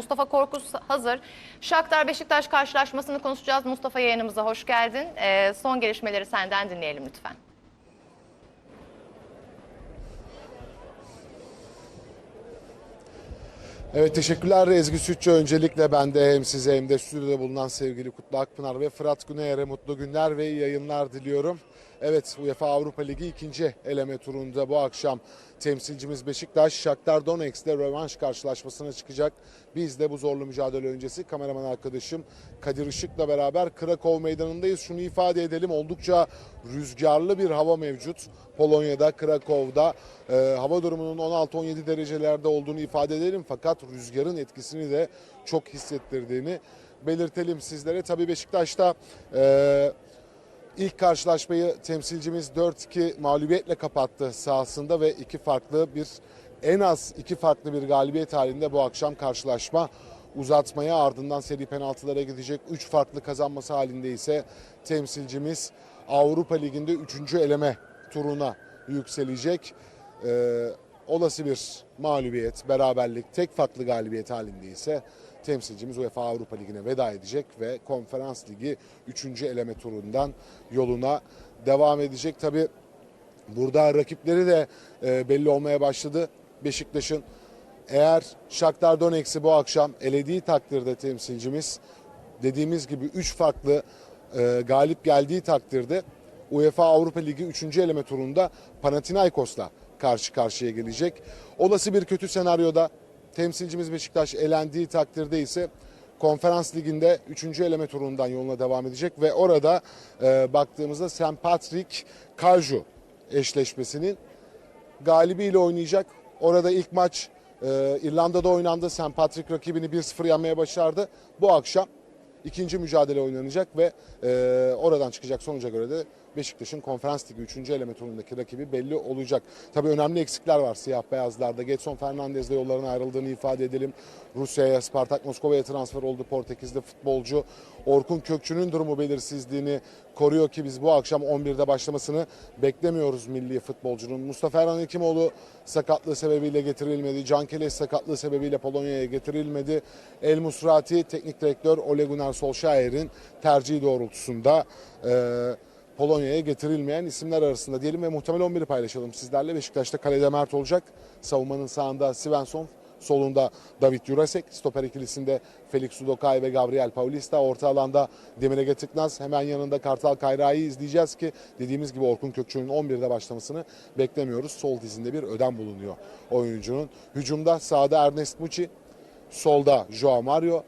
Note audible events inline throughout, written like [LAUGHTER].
Mustafa Korkus hazır. Shakhtar Beşiktaş karşılaşmasını konuşacağız. Mustafa yayınımıza hoş geldin. Ee, son gelişmeleri senden dinleyelim lütfen. Evet teşekkürler Ezgi Sütçü. Öncelikle ben de hem size hem de stüdyoda bulunan sevgili Kutlu Akpınar ve Fırat Güneyer'e mutlu günler ve iyi yayınlar diliyorum. Evet UEFA Avrupa Ligi ikinci eleme turunda bu akşam temsilcimiz Beşiktaş Shakhtar Donetsk'le rövanş karşılaşmasına çıkacak. Biz de bu zorlu mücadele öncesi kameraman arkadaşım Kadir Işık'la beraber Krakow meydanındayız. Şunu ifade edelim oldukça rüzgarlı bir hava mevcut. Polonya'da, Krakow'da e, hava durumunun 16-17 derecelerde olduğunu ifade edelim. Fakat rüzgarın etkisini de çok hissettirdiğini belirtelim sizlere. Tabii Beşiktaş'ta e, ilk karşılaşmayı temsilcimiz 4-2 mağlubiyetle kapattı sahasında ve iki farklı bir en az iki farklı bir galibiyet halinde bu akşam karşılaşma uzatmaya ardından seri penaltılara gidecek. Üç farklı kazanması halinde ise temsilcimiz Avrupa Ligi'nde 3. eleme turuna yükselecek. Ee, olası bir mağlubiyet, beraberlik, tek farklı galibiyet halinde ise temsilcimiz UEFA Avrupa Ligi'ne veda edecek ve Konferans Ligi 3. eleme turundan yoluna devam edecek. Tabi burada rakipleri de e, belli olmaya başladı. Beşiktaş'ın eğer Shakhtar Donetsk'i bu akşam elediği takdirde temsilcimiz dediğimiz gibi 3 farklı e, galip geldiği takdirde UEFA Avrupa Ligi 3. eleme turunda Panathinaikos'la karşı karşıya gelecek. Olası bir kötü senaryoda temsilcimiz Beşiktaş elendiği takdirde ise Konferans Ligi'nde 3. eleme turundan yoluna devam edecek ve orada e, baktığımızda St. Patrick Carju eşleşmesinin galibiyle oynayacak. Orada ilk maç e, İrlanda'da oynandı. St. Patrick rakibini 1-0 yenmeye başardı. Bu akşam ikinci mücadele oynanacak ve e, oradan çıkacak sonuca göre de Beşiktaş'ın Konferans Ligi 3. eleme turundaki rakibi belli olacak. Tabii önemli eksikler var siyah beyazlarda. Getson Fernandez'le yolların ayrıldığını ifade edelim. Rusya'ya, Spartak Moskova'ya transfer oldu Portekizli futbolcu. Orkun Kökçü'nün durumu belirsizliğini koruyor ki biz bu akşam 11'de başlamasını beklemiyoruz milli futbolcunun. Mustafa Erhan Hekimoğlu sakatlığı sebebiyle getirilmedi. Can Keleş sakatlığı sebebiyle Polonya'ya getirilmedi. El Musrati teknik direktör Ole Gunnar Solskjaer'in tercihi doğrultusunda eee Polonya'ya getirilmeyen isimler arasında diyelim ve muhtemel 11'i paylaşalım sizlerle. Beşiktaş'ta kalede Mert olacak. Savunmanın sağında Svensson, solunda David Jurasek, stoper ikilisinde Felix Udokay ve Gabriel Paulista, orta alanda Demir Ege Tıknaz, hemen yanında Kartal Kayra'yı izleyeceğiz ki dediğimiz gibi Orkun Kökçü'nün 11'de başlamasını beklemiyoruz. Sol dizinde bir ödem bulunuyor oyuncunun. Hücumda sağda Ernest Muçi, solda Joao Mario,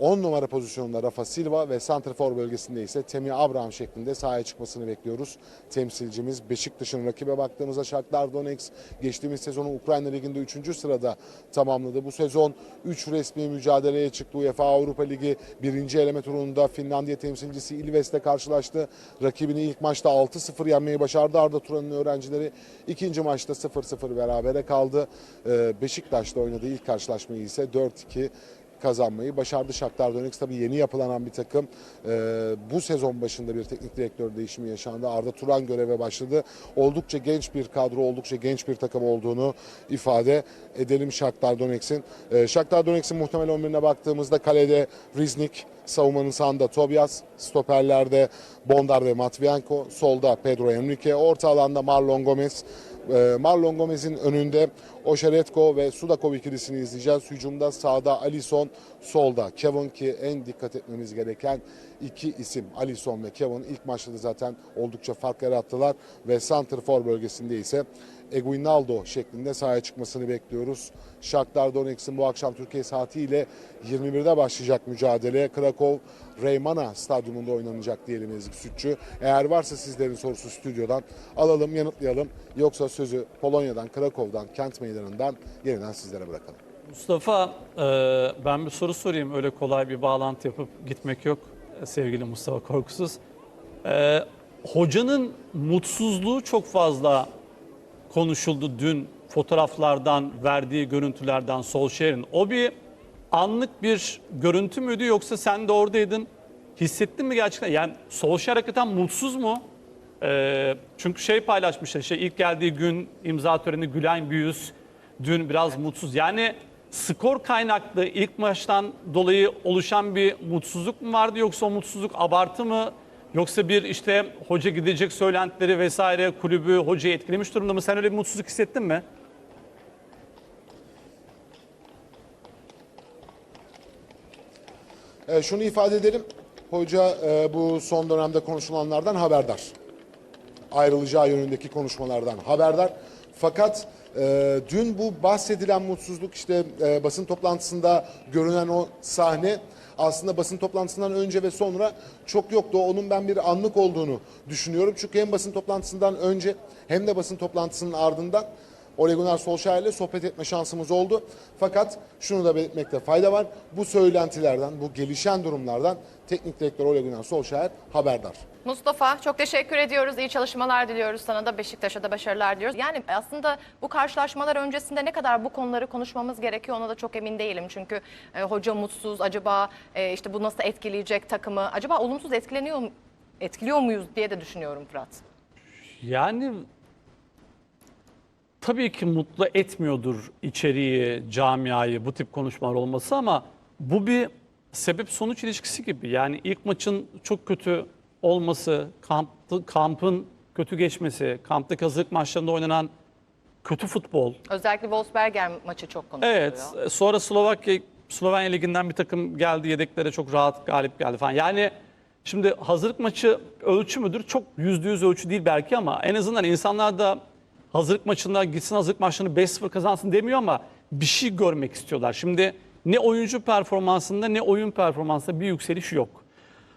10 numara pozisyonunda Rafa Silva ve santrafor bölgesinde ise Temi Abraham şeklinde sahaya çıkmasını bekliyoruz. Temsilcimiz Beşiktaş'ın rakibe baktığımızda Shakhtar Donetsk geçtiğimiz sezonu Ukrayna Ligi'nde 3. sırada tamamladı. Bu sezon 3 resmi mücadeleye çıktı. UEFA Avrupa Ligi 1. eleme turunda Finlandiya temsilcisi Ilves'le karşılaştı. Rakibini ilk maçta 6-0 yenmeyi başardı Arda Turan'ın öğrencileri. ikinci maçta 0-0 berabere kaldı. Ee, Beşiktaş'ta oynadığı ilk karşılaşmayı ise 4-2 kazanmayı başardı Shakhtar Donetsk. Tabii yeni yapılanan bir takım. Ee, bu sezon başında bir teknik direktör değişimi yaşandı. Arda Turan göreve başladı. Oldukça genç bir kadro, oldukça genç bir takım olduğunu ifade edelim Shakhtar Donetsk'in. Ee, Shakhtar Donetsk'in muhtemel 11'ine baktığımızda kalede Riznik, savunmanın sağında Tobias, stoperlerde Bondar ve Matvienko, solda Pedro Henrique, orta alanda Marlon Gomez, Marlon Gomez'in önünde Oşeretko ve Sudakov ikilisini izleyeceğiz. Hücumda sağda Alisson, solda Kevin ki en dikkat etmemiz gereken iki isim. Alisson ve Kevin ilk maçta da zaten oldukça fark yarattılar ve Santrfor bölgesinde ise Eguinaldo şeklinde sahaya çıkmasını bekliyoruz. Shakhtar Donetsk'in bu akşam Türkiye saatiyle 21'de başlayacak mücadele. Krakow Reymana stadyumunda oynanacak diyelim Ezgi Sütçü. Eğer varsa sizlerin sorusu stüdyodan alalım yanıtlayalım. Yoksa sözü Polonya'dan, Krakow'dan, kent meydanından yeniden sizlere bırakalım. Mustafa, e, ben bir soru sorayım. Öyle kolay bir bağlantı yapıp gitmek yok e, sevgili Mustafa Korkusuz. E, hocanın mutsuzluğu çok fazla konuşuldu dün fotoğraflardan, verdiği görüntülerden Solskjaer'in. O bir anlık bir görüntü müydü yoksa sen de oradaydın? Hissettin mi gerçekten? Yani Solskjaer hakikaten mutsuz mu? E, çünkü şey paylaşmışlar işte ilk geldiği gün imza töreni Gülen Büyüz dün biraz mutsuz. Yani skor kaynaklı ilk maçtan dolayı oluşan bir mutsuzluk mu vardı yoksa o mutsuzluk abartı mı? Yoksa bir işte hoca gidecek söylentileri vesaire kulübü hocayı etkilemiş durumda mı? Sen öyle bir mutsuzluk hissettin mi? E, şunu ifade edelim. Hoca e, bu son dönemde konuşulanlardan haberdar. Ayrılacağı yönündeki konuşmalardan haberdar. Fakat e, dün bu bahsedilen mutsuzluk işte e, basın toplantısında görünen o sahne aslında basın toplantısından önce ve sonra çok yoktu. Onun ben bir anlık olduğunu düşünüyorum. Çünkü hem basın toplantısından önce hem de basın toplantısının ardından Ole Gunnar Solskjaer ile sohbet etme şansımız oldu. Fakat şunu da belirtmekte fayda var. Bu söylentilerden, bu gelişen durumlardan teknik direktör Ole Gunnar Solskjaer haberdar. Mustafa çok teşekkür ediyoruz. İyi çalışmalar diliyoruz sana da Beşiktaş'a da başarılar diliyoruz. Yani aslında bu karşılaşmalar öncesinde ne kadar bu konuları konuşmamız gerekiyor ona da çok emin değilim. Çünkü e, hoca mutsuz acaba e, işte bu nasıl etkileyecek takımı? Acaba olumsuz etkileniyor mu- etkiliyor muyuz diye de düşünüyorum Fırat. Yani tabii ki mutlu etmiyordur içeriği, camiayı bu tip konuşmalar olması ama bu bir sebep sonuç ilişkisi gibi. Yani ilk maçın çok kötü olması, kampı, kampın kötü geçmesi, kamptaki hazırlık maçlarında oynanan kötü futbol. Özellikle Wolfsberger maçı çok konuşuluyor. Evet. Sonra Slovakya Slovenya liginden bir takım geldi yedeklere çok rahat galip geldi falan. Yani şimdi hazırlık maçı ölçü müdür? Çok yüzde yüz ölçü değil belki ama en azından insanlar da hazırlık maçında gitsin hazırlık maçlarını 5-0 kazansın demiyor ama bir şey görmek istiyorlar. Şimdi ne oyuncu performansında ne oyun performansında bir yükseliş yok.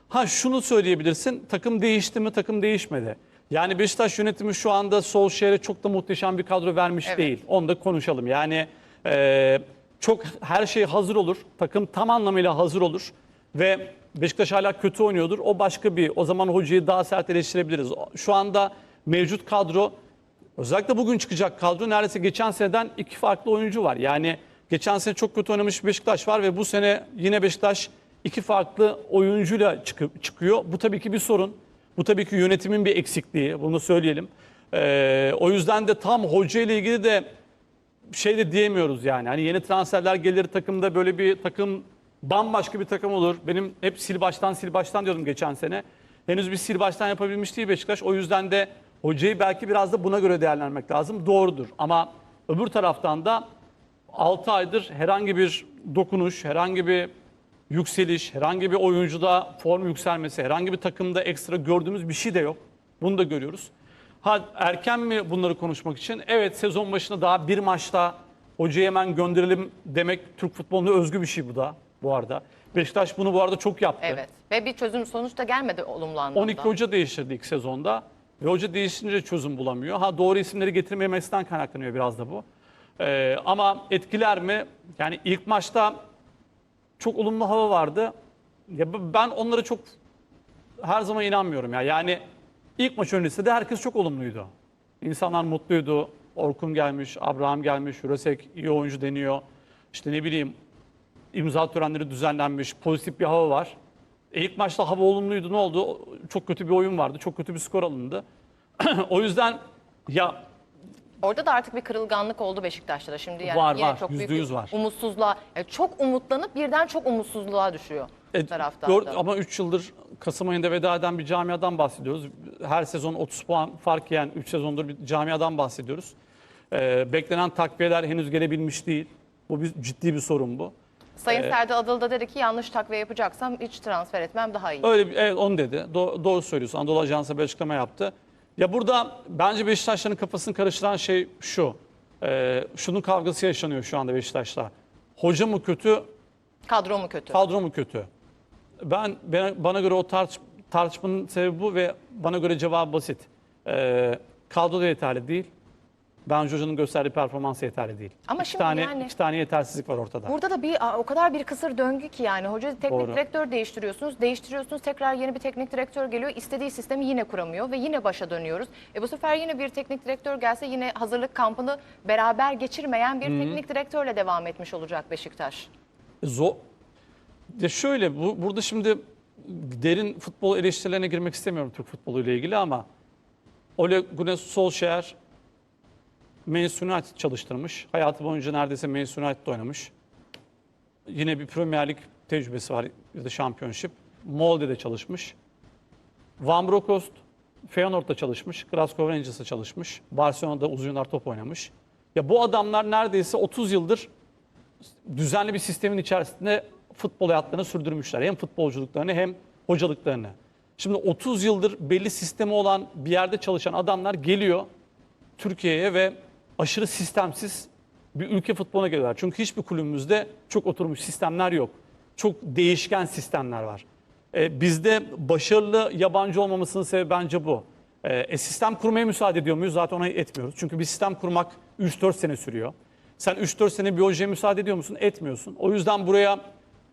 Ha şunu söyleyebilirsin. Takım değişti mi? Takım değişmedi. Yani Beşiktaş yönetimi şu anda Solskjaer'e çok da muhteşem bir kadro vermiş Evet. değil. Onu da konuşalım. Yani e, çok her şey hazır olur. Takım tam anlamıyla hazır olur. Ve Beşiktaş hala kötü oynuyordur. O başka bir. O zaman hocayı daha sert eleştirebiliriz. Şu anda mevcut kadro Özellikle bugün çıkacak kadro neredeyse geçen seneden iki farklı oyuncu var. Yani geçen sene çok kötü oynamış Beşiktaş var ve bu sene yine Beşiktaş iki farklı oyuncuyla çıkıp çıkıyor. Bu tabii ki bir sorun. Bu tabii ki yönetimin bir eksikliği. Bunu söyleyelim. Ee, o yüzden de tam hoca ile ilgili de şey de diyemiyoruz yani. Hani yeni transferler gelir takımda böyle bir takım bambaşka bir takım olur. Benim hep sil baştan sil baştan diyordum geçen sene. Henüz bir sil baştan yapabilmiş değil Beşiktaş. O yüzden de hocayı belki biraz da buna göre değerlendirmek lazım. Doğrudur. Ama öbür taraftan da 6 aydır herhangi bir dokunuş, herhangi bir yükseliş, herhangi bir oyuncuda form yükselmesi, herhangi bir takımda ekstra gördüğümüz bir şey de yok. Bunu da görüyoruz. Ha erken mi bunları konuşmak için? Evet sezon başında daha bir maçta hocayı hemen gönderelim demek Türk futboluna özgü bir şey bu da bu arada. Beşiktaş bunu bu arada çok yaptı. Evet. Ve bir çözüm sonuç da gelmedi olumlu anlamda. 12 hoca değiştirdi ilk sezonda. Ve hoca değiştirince çözüm bulamıyor. Ha doğru isimleri getirmemesinden kaynaklanıyor biraz da bu. Ee, ama etkiler mi? Yani ilk maçta çok olumlu hava vardı. Ya ben onlara çok her zaman inanmıyorum ya. Yani ilk maç öncesi de herkes çok olumluydu. İnsanlar mutluydu. Orkun gelmiş, Abraham gelmiş, Jurasek iyi oyuncu deniyor. İşte ne bileyim imza törenleri düzenlenmiş, pozitif bir hava var. E ilk maçta hava olumluydu. Ne oldu? Çok kötü bir oyun vardı. Çok kötü bir skor alındı. [CLEARS THROAT] o yüzden ya Orada da artık bir kırılganlık oldu Beşiktaş'ta da. Şimdi yani Var, yine var. çok büyük Yüzde yüz bir var. umutsuzluğa, yani çok umutlanıp birden çok umutsuzluğa düşüyor E, taraftarda. dört- ama 3 yıldır Kasım ayında veda eden bir camiadan bahsediyoruz. Her sezon 30 puan fark yiyen 3 sezondur bir camiadan bahsediyoruz. Ee, beklenen takviyeler henüz gelebilmiş değil. Bu bir ciddi bir sorun bu. Sayın e, Serdal Adalı da dedi ki yanlış takviye yapacaksam hiç transfer etmem daha iyi. Öyle evet onu dedi. Do- doğru söylüyorsun. Anadolu Ajansı bir açıklama yaptı. Ya burada bence Beşiktaşların kafasını karıştıran şey şu. Ee, şunun kavgası yaşanıyor şu anda Beşiktaş'ta. Hoca mı kötü, Kadro mu kötü? kadro mu kötü? Ben bana, bana göre o tartış, tartışmanın sebebi bu ve bana göre cevabı basit. Ee, kadro da yeterli değil. Bence hocanın gösterdiği performans yeterli değil. Ama iki şimdi tane yani- iki tane yetersizlik var ortada. Burada da bir o kadar bir kısır döngü ki yani hoca teknik Doğru. direktör değiştiriyorsunuz, değiştiriyorsunuz tekrar yeni bir teknik direktör geliyor, istediği sistemi yine kuramıyor ve yine başa dönüyoruz. E bu sefer yine bir teknik direktör gelse yine hazırlık kampını beraber geçirmeyen bir teknik direktörle devam etmiş olacak Beşiktaş. Zor. Ya şöyle bu burada şimdi derin futbol eleştirilerine girmek istemiyorum Türk futbolu ile ilgili ama Ole Gunnar Solskjaer United çalıştırmış. Hayatı boyunca neredeyse United'da oynamış. yine bir Premier Lig tecrübesi var ya da Championship. Molde'de çalışmış. Van Bronckhorst Feyenoord'da çalışmış, Glasgow Rangers'da çalışmış, Barcelona'da uzun yıllar top oynamış. Ya bu adamlar neredeyse 30 yıldır düzenli bir sistemin içerisinde futbol hayatlarını sürdürmüşler. Hem futbolculuklarını hem hocalıklarını. Şimdi 30 yıldır belli sistemi olan bir yerde çalışan adamlar geliyor Türkiye'ye ve aşırı sistemsiz bir ülke futboluna geliyorlar. Çünkü hiçbir kulübümüzde çok oturmuş sistemler yok. Çok değişken sistemler var. Ee, bizde başarılı yabancı olmamasının sebebi bence bu. Ee, e, sistem kurmaya müsaade ediyor muyuz? Zaten ona etmiyoruz. Çünkü bir sistem kurmak 3-4 sene sürüyor. Sen 3-4 sene bir hocaya müsaade ediyor musun? Etmiyorsun. O yüzden buraya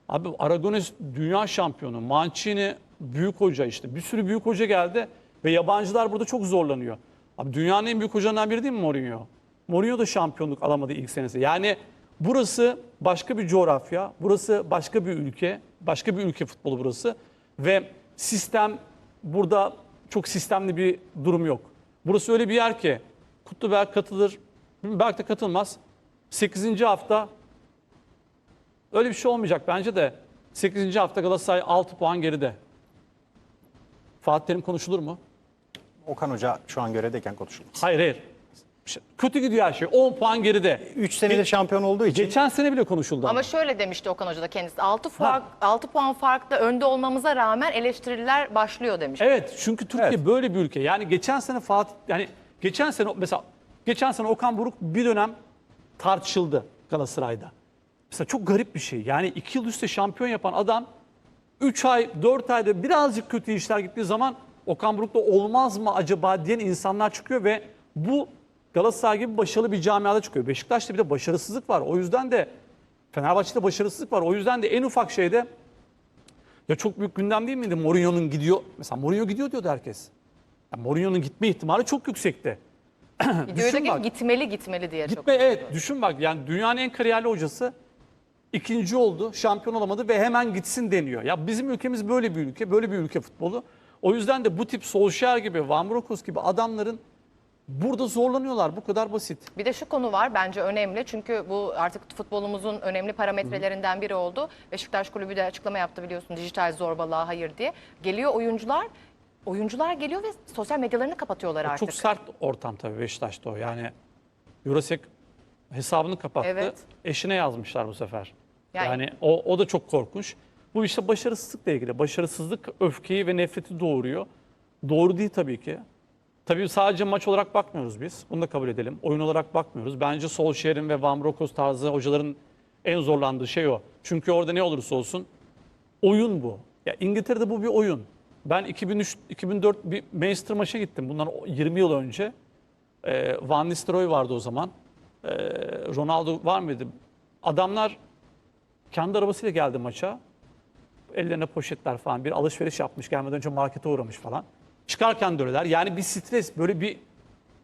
abi Aragones dünya şampiyonu, Mancini büyük hoca işte. Bir sürü büyük hoca geldi ve yabancılar burada çok zorlanıyor. Abi dünyanın en büyük hocalarından biri değil mi Mourinho? Mourinho da şampiyonluk alamadı ilk senesi. Yani burası başka bir coğrafya, burası başka bir ülke, başka bir ülke futbolu burası ve sistem burada çok sistemli bir durum yok. Burası öyle bir yer ki Kutluberk katılır, belki de katılmaz. 8. hafta öyle bir şey olmayacak bence de. 8. hafta Galatasaray 6 puan geride. Fatih Terim konuşulur mu? Okan Hoca şu an görevdeyken konuşuldu. Hayır hayır. Kötü gidiyor her şey. 10 puan geride. 3 senedir şampiyon olduğu için Geçen sene bile konuşuldu ama. Ama şöyle demişti Okan Hoca da kendisi. 6 fark 6 puan farklı önde olmamıza rağmen eleştiriler başlıyor demiş. Evet çünkü Türkiye Evet. böyle bir ülke. Yani geçen sene Fatih yani geçen sene mesela geçen sene Okan Buruk bir dönem tartışıldı Galatasaray'da. Mesela çok garip bir şey. Yani iki yıl üstte şampiyon yapan adam 3 ay 4 ayda birazcık kötü işler gittiği zaman Okan Buruk'ta olmaz mı acaba diyen insanlar çıkıyor ve bu Galatasaray gibi başarılı bir camiada çıkıyor. Beşiktaş'ta bir de başarısızlık var. O yüzden de Fenerbahçe'de başarısızlık var. O yüzden de en ufak şeyde ya çok büyük gündem değil miydi? Mourinho'nun gidiyor. Mesela Mourinho gidiyor diyordu herkes. Ya Mourinho'nun gitme ihtimali çok yüksekti. [CLEARS THROAT] Düşün bak. gitmeli gitmeli diye çok. Gitme evet düşün bak yani dünyanın en kariyerli hocası ikinci oldu, şampiyon olamadı ve hemen gitsin deniyor. Ya bizim ülkemiz böyle bir ülke, böyle bir ülke futbolu. O yüzden de bu tip Solskjaer gibi, Van Bronckhorst gibi adamların burada zorlanıyorlar. Bu kadar basit. Bir de şu konu var bence önemli çünkü bu artık futbolumuzun önemli parametrelerinden biri oldu. Beşiktaş Kulübü de açıklama yaptı biliyorsun dijital zorbalığa hayır diye. Geliyor oyuncular, oyuncular geliyor ve sosyal medyalarını kapatıyorlar artık. Çok sert ortam tabii Beşiktaş'ta o. Yani Eurosek hesabını kapattı. Evet. Eşine yazmışlar bu sefer. Yani- Yani, o, o da çok korkunç. Bu işte başarısızlıkla ilgili. Başarısızlık öfkeyi ve nefreti doğuruyor. Doğru değil tabii ki. Tabii sadece maç olarak bakmıyoruz biz. Bunu da kabul edelim. Oyun olarak bakmıyoruz. Bence Solskjaer'in ve Van Bronckhorst tarzı hocaların en zorlandığı şey o. Çünkü orada ne olursa olsun oyun bu. Ya İngiltere'de bu bir oyun. Ben 2003 2004 bir Manchester maça gittim. Bundan 20 yıl önce. Ee, Van Nistelrooy vardı o zaman. Ee, Ronaldo var mıydı? Adamlar kendi arabasıyla geldi maça. Ellerine poşetler falan. Bir alışveriş yapmış. Gelmeden önce markete uğramış falan. Çıkarken döneler. Yani bir stres, böyle bir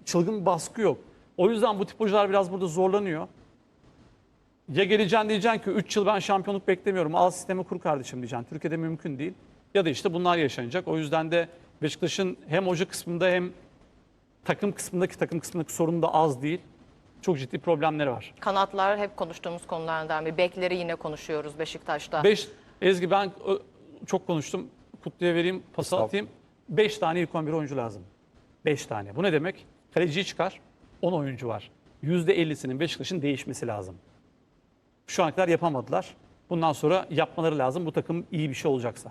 çılgın bir baskı yok. O yüzden bu tip hocalar biraz burada zorlanıyor. Ya geleceksin diyeceksin ki 3 yıl ben şampiyonluk beklemiyorum. Al sistemi kur kardeşim diyeceksin. Türkiye'de mümkün değil. Ya da işte bunlar yaşanacak. O yüzden de Beşiktaş'ın hem hoca kısmında hem takım kısmındaki takım kısmındaki sorun da az değil. Çok ciddi problemleri var. Kanatlar hep konuştuğumuz konulardan bir. Bekleri yine konuşuyoruz Beşiktaş'ta. 5 Ezgi ben çok konuştum. Kutlu'ya vereyim, pas atayım. 5 tane ilk 11 oyuncu lazım. 5 tane. Bu ne demek? Kaleciyi çıkar. 10 oyuncu var. %50'sinin Beşiktaş'ın değişmesi lazım. Şu ana kadar yapamadılar. Bundan sonra yapmaları lazım bu takım iyi bir şey olacaksa.